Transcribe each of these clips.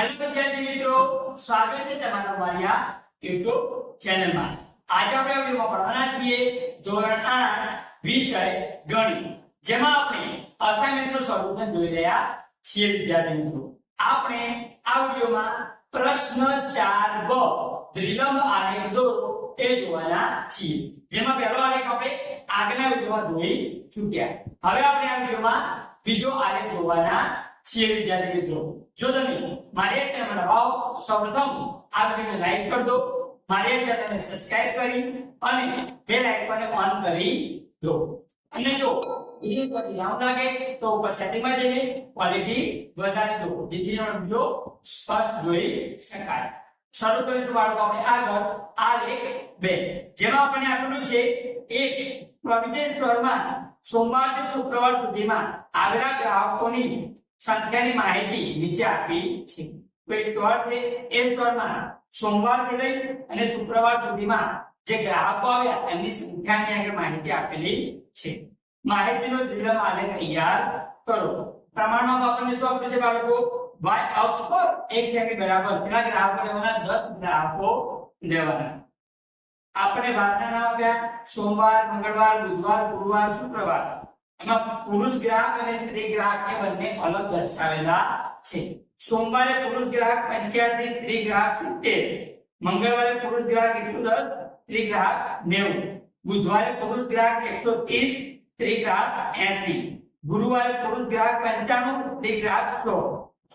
Hello વિદ્યાર્થી મિત્રો, સ્વાગત છે તમારું મારી આ યુટ્યુબ ચેનલમાં. આજે આપણે વિડીયોમાં ભણવાના છીએ ધોરણ 8 વિષય ગણિત. જેમાં આપણે અસાઇનમેન્ટનું સોલ્યુશન જોઈ રહ્યા છીએ વિદ્યાર્થી મિત્રો. આપણે આ વિડિયોમાં પ્રશ્ન 4 બ, દ્વિલંબ આલેખ દોરો એ જોવાના છીએ. જેમાં પહેલો આલેખ આપણે આગળના વિડિયોમાં જોઈ ચૂક્યા. હવે આપણે આ વિડિયોમાં બીજો આલેખ જોવાના છીએ વિદ્યાર્થી મિત્રો. જો તમે મારી આ ચેનલમાં નવા હો તો સૌપ્રથમ આ વિડિયોને લાઈક કરી દો, મારી ચેનલને સબસ્ક્રાઇબ કરી અને બેલ આઇકોનને ઓન કરી દો. અને જો વિડિયો પર ધ્યાન લાગે તો ઉપર સેટિંગમાં જઈને ક્વોલિટી વધારી દો. જેથી વીડિયો સ્પષ્ટ જોઈ શકાય. શરૂ કરીશું બાળકો આપણે આગળ. આ લેખ બે. જેમાં આપણે આપેલું છે એક પ્રોવિડન્સ સ્ટોરમાં સોમવારથી શુક્રવાર સુધીમાં આવેલા ગ્રાહકોની સંખ્યાની માહિતી નીચે આપી છે. કોઈ સ્ટોર છે, એ સ્ટોરમાં સોમવારથી લઈ અને શુક્રવાર સુધીમાં જે ગ્રાહકો આવ્યા, એમની સંખ્યાની આગળ માહિતી આપેલી છે. માહિતીનો દ્વિલંબ આલેખ તૈયાર કરો. પ્રમાણમાં આપણને શું આપ્યું છે બાળકો? Y અક્ષ પર એક સેમી બરાબર. કેટલા ગ્રાહકો લેવાના? 10 ગ્રાહકો લેવાના. આપણે વારના નામ આપ્યા સોમવાર, મંગળવાર, બુધવાર, ગુરુવાર, શુક્રવાર. પુરુષ ગ્રાહક અને સ્ત્રી ગ્રાહક એ બંને અલગ દર્શાવેલા છે. સોમવારે પુરુષ ગ્રાહક 85 સ્ત્રી ગ્રાહક 70 મંગળવારે પુરુષ ગ્રાહક 110 સ્ત્રી ગ્રાહક 90 બુધવારે પુરુષ ગ્રાહક 130 સ્ત્રી ગ્રાહક એસી. ગુરુવારે પુરુષ ગ્રાહક 95 સ્ત્રી ગ્રાહક સો.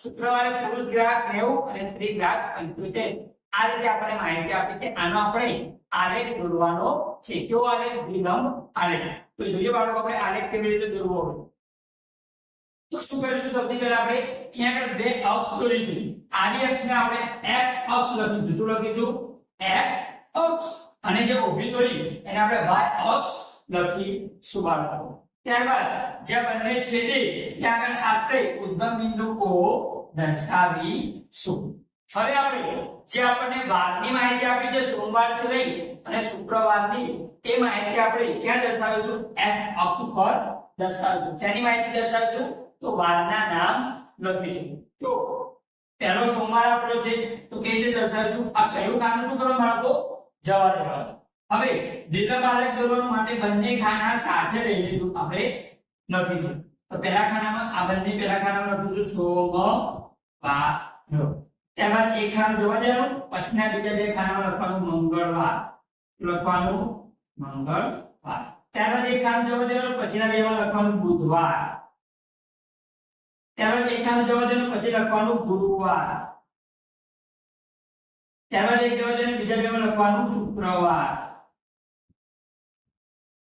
શુક્રવારે પુરુષ ગ્રાહક 90 અને સ્ત્રી ગ્રાહક 75 આ રીતે આપણે માહિતી આપી છે. આનો આપણે આલેખ દોરવાનો છે. કેવો આલેખ? દ્વિલંબ આલેખ. તો જોઈએ બાળકો આપણે આલેખ કેવી રીતે દોરવો તો શું કરીશું સૌથી પહેલા આપણે અહીંયા આગળ બે અક્ષ દોરીશું. આડી અક્ષને આપણે x અક્ષ લખીશું શું લખીશું? X અક્ષ. અને જે ઊભી દોરી, એને આપણે y અક્ષ લખીશું બાળકો. ત્યારબાદ જે બંને છેડે ત્યાં આગળ આપણે ઉદ્ગમ બિંદુ O દર્શાવીશું. હવે આપણે જે આપણને વારની માહિતી આપી છે, સોમવારથી લઈ અને શુક્રવારની તે માહિતી આપણે ક્યાં દર્શાવીશું એફ અક્ષ ઉપર દર્શાવીશું શેની માહિતી દર્શાવીશું તો વારના નામ લખીશું તો પહેલો સોમવાર આપણો છે તો કેવી રીતે દર્શાવીશું આ કયું કામ શું કરો બાળકો? જવા દેવાનું. હવે દીર્ઘ બાળક દોરવા માટે બંને ખાના સાથે લઈ લીધું આપણે લખીશું તો પહેલા ખાનામાં આ બંને પહેલા ખાનામાં લખીશું સોમ વા ત્યારબાદ એક ખાનું જોવા દેવાનું, પછીના બીજા બે ખાનામાં લખવાનું મંગળવાર. લખવાનું? મંગળવાર ત્યારબાદ એક કામ જવા દેવાનું, પછીના બેમાં લખવાનું બુધવાર. ત્યારબાદ એક કામ જવા દેવાનું, પછી લખવાનું ગુરુવાર. ત્યારબાદ એક જવા દેવાનું, બીજા બેમાં લખવાનું શુક્રવાર.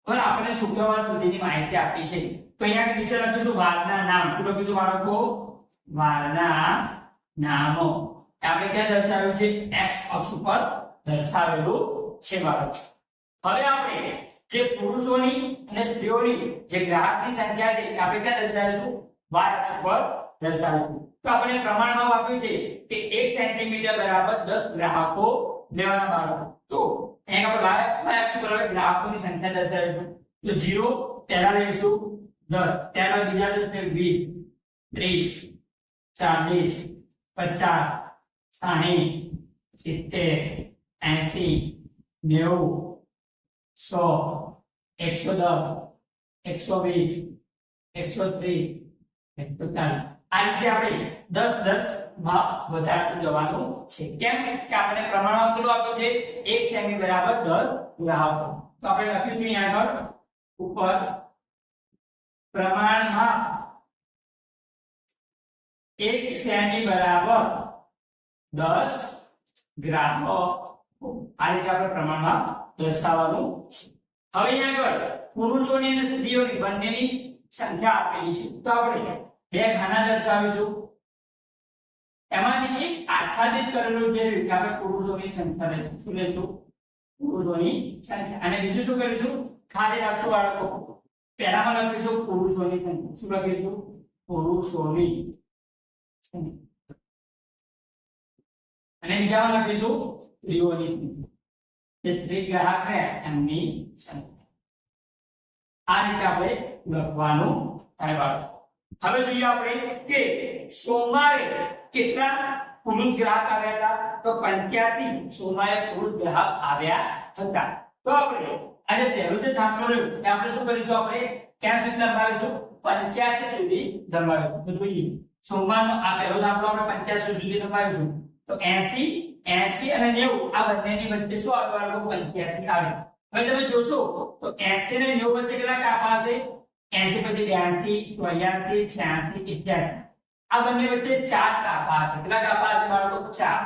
હવે આપણે શુક્રવાર સુધીની માહિતી આપી છે. તો અહીંયા નીચે લખીશું વારના નામ. શું લખીશું બાળકો? વારના નામો. આપણે ક્યાં દર્શાવ્યું છે? એક્સ અક્ષ ઉપર દર્શાવેલું છે બાળકો. હવે આપણે જે પુરુષોની અને સ્ત્રીઓની જે ગ્રાહકની સંખ્યા છે આપણે ક્યાં દર્શાવેલું? y ઉપર દર્શાવેલું. તો આપણે પ્રમાણમાં આપ્યું છે કે 1 સેન્ટીમીટર બરાબર 10 ગ્રાહકો લેવાના બાળકો. તો એને આપણે y અક્ષ પર હવે ગ્રાહકોની સંખ્યા દર્શાવેલું. તો 0 પહેલા લઈશું. 10 ત્યારબાદ બીજા 10 ને 20 30 40 50 સાહીઠ, સિત્તેર, એસી નેવું, સો, એકસો દસ, એકસો વીસ, એકસો ત્રીસ, એકસો ચાલીસ. આ રીતે આપણે દસ દસમાં વધારતું જવાનું છે. કેમ કે આપણે પ્રમાણમાં કેટલું આપ્યું છે? એક સેમી બરાબર દસ ગ્રાહકો તો આપણે લખ્યું છે આગળ, ઉપર પ્રમાણમાં એક સેમી બરાબર દસ ગ્રાહકો આ રીતે આપણે પ્રમાણમાં દર્શાવવાનું છે. હવે આગળ પુરુષોની અને સ્ત્રીઓની બંનેની સંખ્યા આપેલી છે. તો આપણે બે ખાના દર્શાવીશું. એમાંથી એક આચ્છાદિત કરેલું જે રીતે આપણે પુરુષોની સંખ્યા શું લઈશું. પુરુષોની સંખ્યા. અને બીજું શું કરીશું? ખાલી રાખશું બાળકો. પહેલામાં લખીશું પુરુષોની સંખ્યા. શું લખીશું? પુરુષોની અને બીજામાં લખીશું સ્ત્રીઓની જે સ્ત્રી ગ્રાહક ને એમની સંખ્યા આ રીતે આપણે હવે જોઈએ આપણે કે કેટલા તો પંચ્યાસી સોમવારે પુરુષ ગ્રાહક આવ્યા હતા. તો આપણે આજે પહેલું જે દાખલો રહ્યું એ આપણે શું કરીશું આપણે? ક્યાં સુધી લંબાવીશું પંચ્યાસી સુધી લંબાવીશું તો આ પહેલો દાખલો આપણે સુધી લંબાવીશું તો એસી એસી અને નેવું. આ બંનેની વચ્ચે શું આવે બાળકો પંચ્યાસી આવે. હવે તમે જોશો, તો એસી અને નેવું વચ્ચે કેટલા કાપા આવે એસી પછી બ્યાસી, ચોર્યાસી, છ્યાસી, ઇઠ્યાસી. આ બંને વચ્ચે ચાર કાપા આવે કેટલા કાપા આવે બાળકો? ચાર.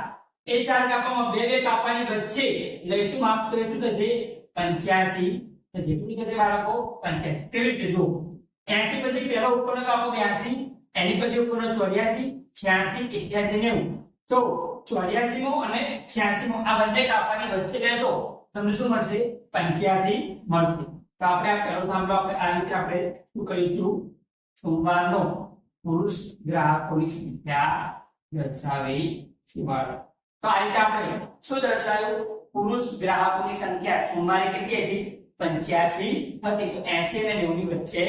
એ ચાર કાપામાં બે બે કાપાની વચ્ચે લઈશું માપ, તો એટલું થશે? પંચ્યાસી પછી કેટલું થશે બાળકો? પંચ્યાસી. કેવી રીતે? જો એસી પછી પહેલો ઉપરનો કાપો બ્યાસી, એની પછી ઉપરનો ચોર્યાસી, છ્યાસી, ઇઠ્યાસી, નેવું. તો ચોર્યાસી મો અને છ્યાસી મો આ બંને કાપાની વચ્ચે રહેતો તમને શું મળશે? પંચ્યાસી મળશે. તો આપણે આ પહેલો થાંભલો આપણે આ રીતે આપણે શું કરીશું? સોમવારનો પુરુષ ગ્રાહકોની સંખ્યા દર્શાવી છે? તો આ રીતે આપણે શું દર્શાવ્યું? પુરુષ ગ્રાહકોની સંખ્યા સોમવારે કેટલી હતી? પંચ્યાસી હતી. તો એસી અને નેવું ની વચ્ચે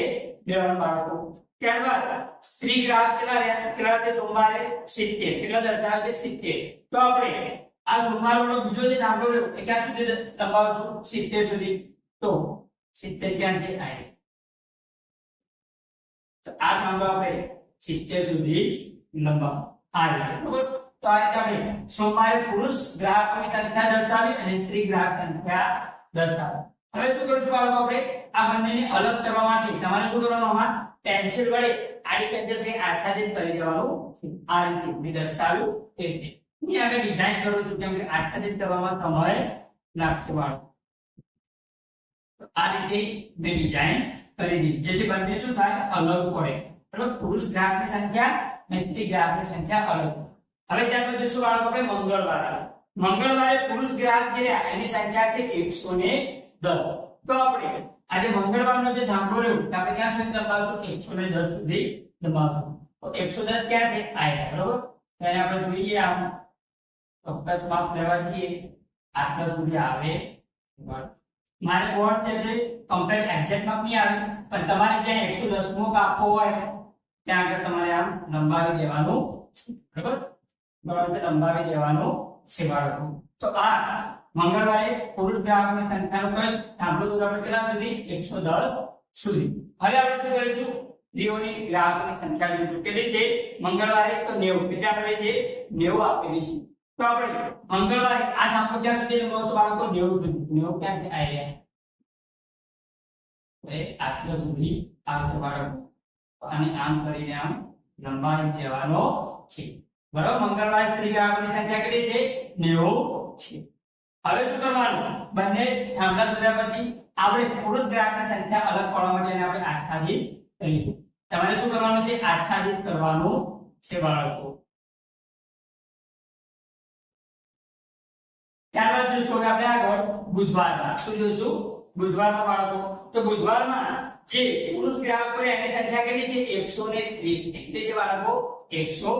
લેવાનું બાળકો ત્યારબાદ સ્ત્રી ગ્રાહક કેટલા રહ્યા? કેટલા તે સોમવારે સિત્તેર. કેટલા દર્શાવે છે સિત્તેર. તો આપણે આ સોમવારનો બીજો જે દાખલો રહ્યો, એ ક્યાં સુધી લંબાવશું? સિત્તેર સુધી. તો સિત્તેર ક્યાંથી આવે તો આ દાખલો આપણે સિત્તેર સુધી લંબાવ. આ રીતે, બરોબર? તો આ રીતે આપણે સોમવારે પુરુષ ગ્રાહકોની સંખ્યા દર્શાવી અને સ્ત્રી ગ્રાહક સંખ્યા દર્શાવી. હવે શું કરીશું બાળકો આપણે? આ બંનેને અલગ કરવા માટે. તમારે શું કરવાનું આમાં? પેન્સિલ વડે આડી પેન્સિલથી આચ્છાદિત કરી દેવાનું છે. આ રીતે મેં દર્શાવ્યું એ રીતે. હું આગળ ડિઝાઇન કરું છું કેમ કે આચ્છાદિત કરવામાં સમય લાગશે વાળો આ રીતે મેં ડિઝાઇન કરી દીધી. જેથી બંને શું થાય? અલગ પડે. બરાબર? પુરુષ ગ્રાહકની સંખ્યા અને સ્ત્રી ગ્રાહકની સંખ્યા અલગ હવે ત્યારબાદ જોઈશું બાળકો આપણે મંગળવાર મંગળવારે પુરુષ ગ્રાહક જે રહ્યા એની સંખ્યા છે એકસો ને દસ. તો આપણે આજે મંગળવારનો જે ધામડો રહ્યો આપણે ક્યાં સુધી લંબાવશું એકસો ને દસ સુધી દબાવો તો એકસો દસ ક્યાં છે? આયા બરોબર? ત્યારે આપણે જોઈએ આમ. ચોક્કસ માપ લેવા જઈએ. આટલા સુધી આવે. મારે બોર્ડ જે કમ્પ્લીટ એક્ઝેક્ટ માપ નહીં આવે, પણ તમારે જ્યાં એકસો દસ મો કાપવો હોય, ત્યાં આગળ તમારે આમ લંબાવી દેવાનું બરોબર? બરાબર લંબાવી દેવાનું છે બાળકો. તો આ મંગળવારે પુરુષ ગ્રાહકની સંખ્યાનો કદ સાંભળો દૂર આપણે કેટલા સુધી? એકસો દસ સુધી. હવે આપણે શું કરીશું? લીઓની ગ્રાહકની સંખ્યા જોઈશું. કેટલી છે, મંગળવારે તો નેવું. કેટલી આપેલી છે? નેવું આપેલી છે. તો આપણે મંગળવારે આ સાંભળો ક્યાં સુધી લંબાવો તો બાળકો નેવું સુધી. નેવું ક્યાં આવી રહ્યા આટલા સુધી આવશે બાળકો અને આમ કરીને આમ લંબાવી દેવાનો છે. બરાબર? મંગળવારે સ્ત્રી ગ્રાહકની સંખ્યા કેટલી છે? નેવું છે. હવે શું કરવાનું? બંને થાંભલા દોર્યા પછી આપણે પુરુષ ગ્રાહકની સંખ્યા અલગ પાડવા માટે આપણે આચ્છાદિત કરીએ. તમારે શું કરવાનું છે? આચ્છાદિત કરવાનું છે બાળકો. ત્યારબાદ હવે આપણે આગળ બુધવારમાં. શું જોઈશું બુધવારમાં બાળકો. તો બુધવારમાં જે પુરુષ ગ્રાહકો એની સંખ્યા કેટલી છે? એકસો ને ત્રીસ. કેટલી છે બાળકો? એકસો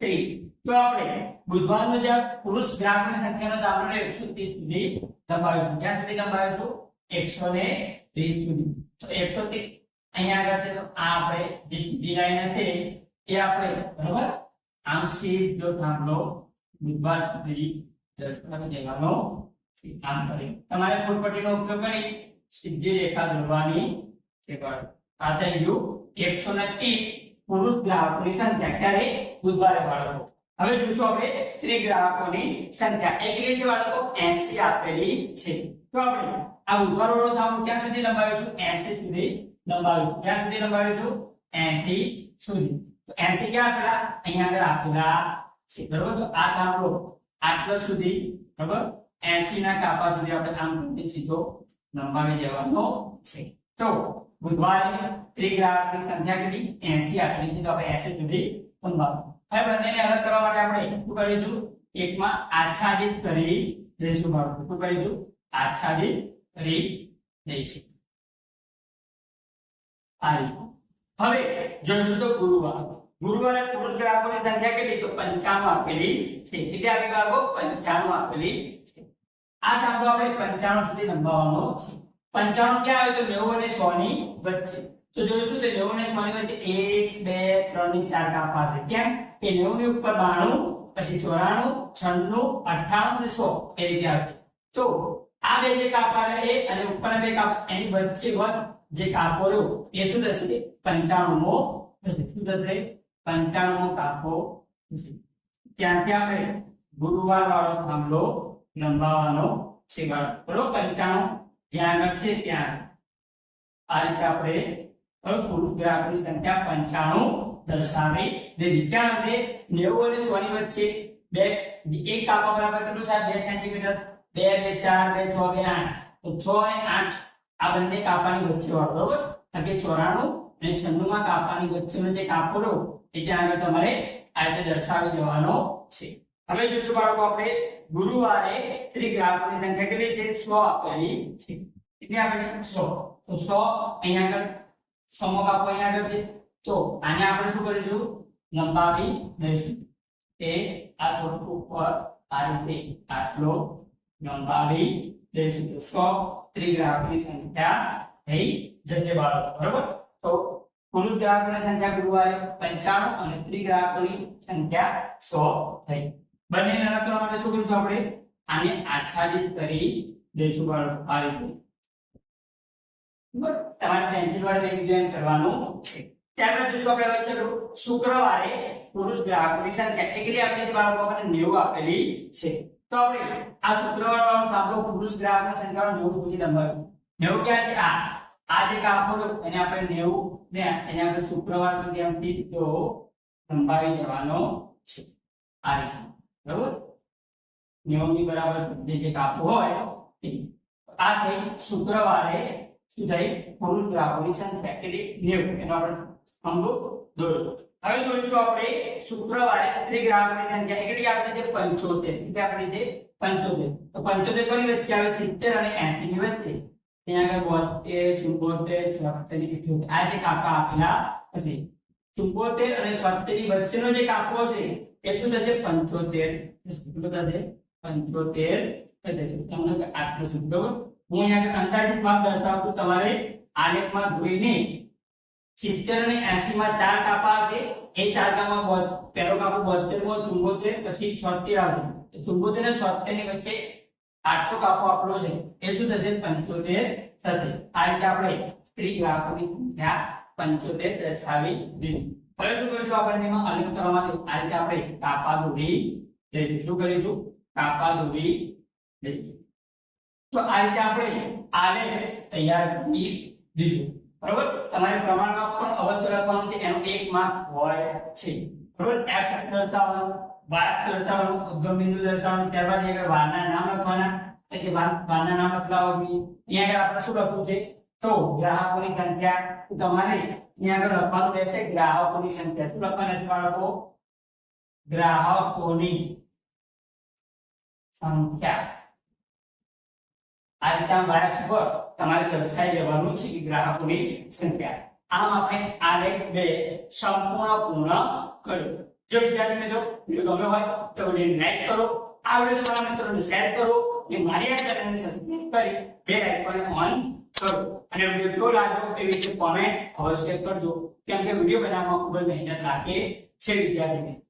ત્રીસ. તો આપણે બુધવારનો જે પુરુષ ગ્રાહકની સંખ્યાનો દાખલો એકસો ત્રીસ સુધી લંબાવીશું ક્યાં સુધી લંબાવીશું એકસો સુધી. તો એકસો ત્રીસ. અહીંયા આગળ તો આ આપણે જે સીધી લાઈન હશે, એ આપણે બરોબર? આમ સીધો થાંભલો બુધવાર સુધી દર્શાવી દેવાનો. આમ કરી. તમારે ફૂટપટ્ટીનો ઉપયોગ કરી સીધી રેખા દોરવાની છે. આ થઈ ગયું. એકસો ને ત્રીસ પુરુષ ગ્રાહકોની સંખ્યા. ક્યારે? બુધવારે બાળકો હવે જોશું આપણે સ્ત્રી ગ્રાહકોની સંખ્યા. એટલે જે બાળકો 80 આપેલી છે. તો આપણે આ બુધવાર થામ ક્યાં સુધી લંબાવીશું 80 સુધી લંબાવીશું ક્યાં સુધી લંબાવીશું 80 સુધી. તો 80 ક્યાં આપેલા? અહીંયા આગળ આપેલા છે. બરોબર? તો આ ધામડો આટલો સુધી, બરોબર? 80 ના કાપા સુધી આપણે આમ સીધો લંબાવી દેવાનો છે. તો બુધવારે સ્ત્રી ગ્રાહકની સંખ્યા કેટલી? 80 આપેલી છે તો આપણે 80 સુધી હવે બંનેને અલગ કરવા માટે આપણે શું કરીશું? એકમાં આચ્છાદિત કરી દઈશું બાળકો શું કરીશું? આચ્છાદિત કરી દઈશું. આ હવે જોઈશું તો ગુરુવાર. ગુરુવારે પુરુષ ગ્રાહકોની સંખ્યા કેટલી? તો પંચાણું આપેલી છે. કેટલી આપી બાળકો પંચાણું આપેલી છે. આ દાખલો આપણે પંચાણું સુધી લંબાવવાનો છે. પંચાણું ક્યાં આવે તો નેવું અને સો ની વચ્ચે. તો જોઈશું તો નેવું અને સો ની વચ્ચે એક, બે, ત્રણની ચાર કાપા છે. કેમ? કે નેવું ની ઉપર બાણું, પછી ચોરાણું, છન્નું, અઠ્ઠાણું અને સો એ રીતે આવશે તો આ બે જે કાપા રહે અને ઉપરના બે કાપ એની વચ્ચે વધ જે કાપો રહ્યો, એ શું થશે? પંચાણુંમો થશે. શું થશે? પંચાણુંમો કાપો થશે. ત્યાંથી આપણે ગુરુવાર વાળો થાંભલો લંબાવવાનો છે. બરોબર? પંચાણું જ્યાં છે ત્યાં. આ રીતે આપણે કુલ ગ્રાહકોની સંખ્યા પંચાણું દર્શાવી દીધી. ક્યાં હશે નેવું અને સો ની વચ્ચે. બે, એક કાપા બરાબર કેટલું થાય? બે સેન્ટીમીટર. બે બે, ચાર, બે, છ, બે, આઠ. તો છ અને આઠ આ બંને કાપાની વચ્ચે વાળો બરોબર? કારણ કે ચોરાણું અને છન્નું માં કાપાની વચ્ચેનો જે કાપડો એ ત્યાં આગળ તમારે આ રીતે દર્શાવી દેવાનો છે. હવે જોશું બાળકો, આપણે ગુરુવારે સ્ત્રી ગ્રાહકોની સંખ્યા કેટલી છે? સો આપેલી છે. એટલે આપણે સો. તો સો અહીંયા આગળ સો મો કાપો અહીંયા આગળ છે. તો આને આપણે શું કરીશું? લંબાવી દઈશું. એ આ થોડુંક ઉપર આ રીતે આટલો લંબાવી દઈશું. તો સો ત્રિગ્રાહકોની સંખ્યા થઈ જશે બાળકો, બરોબર? તો કુલ ગ્રાહકોની સંખ્યા ગુરુવારે પંચાણું અને ત્રિગ્રાહકોની સંખ્યા સો થઈ. બંને નાના કરવા માટે શું કરીશું આપણે? આને આચ્છાદિત કરી દઈશું બાળકો, આ રીતે. તમારે પેન્સિલ વડે વિજ્ઞાન કરવાનું છે. ત્યારબાદ જોશું આપણે હવે ચલો શુક્રવારે પુરુષ ગ્રાહકોની સંખ્યા કેટેગરી આપણે બાળકો આપણને 90 આપેલી છે. તો આપણે આ શુક્રવાર વાળો આપણો પુરુષ ગ્રાહકની સંખ્યા 90 સુધી લંબાવ્યું. 90 ક્યાં છે? આ. આ જે કાપો એને આપણે 90 ને એને આપણે શુક્રવાર સુધી એમથી તો લંબાવી દેવાનો છે. આ રીતે. બરોબર? નિયમની બરાબર જે જે કાપો હોય આ થઈ શુક્રવારે શું થઈ? પુરુષ ગ્રાહકોની સંખ્યા, એટલે 90 એનો આપણે અંગો દોર્યો. હવે દોરીશું આપણે શુક્રવારે સ્ત્રી ગ્રાહકોની સંખ્યા એટલે આપણે જે 75 એટલે આપણે જે 75 તો 75 કોની વચ્ચે આવે? 70 અને એસી ની વચ્ચે. ત્યાં આગળ 72 74 76 78 આ જે કાપા આપેલા હશે. 74 અને 76 ની વચ્ચેનો જે કાપો છે એ શું થશે 75 કેટલું થશે 75 થશે તમને આટલું છે હું અહીંયા અંદાજિત માપ દર્શાવું છું તમારે. આલેખમાં જોઈને 70 અને 80 માં ચાર કાપા હશે. એ ચાર કાપા પહેલો કાપો 72 મો 74 પછી 76 આવશે. ચુંબોતેર 74 અને 76 ની વચ્ચે આઠસો કાપો આપણો છે. એ શું થશે? 75 થશે. આ રીતે આપણે સ્ત્રી ગ્રાહકોની સંખ્યા 75 દર્શાવી દીધી. હવે શું કરીશું આ બંનેમાં અલગ કરવાનું આ રીતે આપણે કાપા દોરી લઈશું. શું કરીશું કાપા દોરી લઈશું. તો આ રીતે આપણે આલેખ તૈયાર કરી દીધું. બરોબર? તમારે પ્રમાણમાં પણ અવશ્ય રાખવાનું કે એનો એક માર્ક હોય છે. બરોબર? અક્ષર દર્શાવવાનું અક્ષર દર્શાવવાનું, ઉદ્ગમ બિંદુ દર્શાવવાનું, ત્યારબાદ આગળ વારના નામ લખવાના. એટલે વારના નામ લખવા અહીંયા આપણે શું લખવું છે? તો ગ્રાહકોની સંખ્યા. તમારે અહીંયા આગળ લખવાનું રહેશે ગ્રાહકોની સંખ્યા શું લખવાના છે બાળકો ગ્રાહકોની સંખ્યા આ રીતે આમ બાળક ઉપર તમારે દર્શાવી દેવાનું છે કે ગ્રાહકોની સંખ્યા આમ આપણે આ લેખ બે સંપૂર્ણ પૂર્ણ કર્યો જો વિદ્યાર્થી મિત્રો વીડિયો ગમ્યો હોય તો વિડીયોને લાઈક કરો આ વીડિયો તમારા મિત્રોને શેર કરો અને મારી આ ચેનલને સબસ્ક્રાઇબ કરી બે આઇકોનને ઓન કરો અને વીડિયો લાગ્યો તે વિશે કોમેન્ટ અવશ્ય કરજો. કેમ કે વીડિયો બનાવવામાં ખૂબ જ મહેનત લાગે છે વિદ્યાર્થી મિત્રો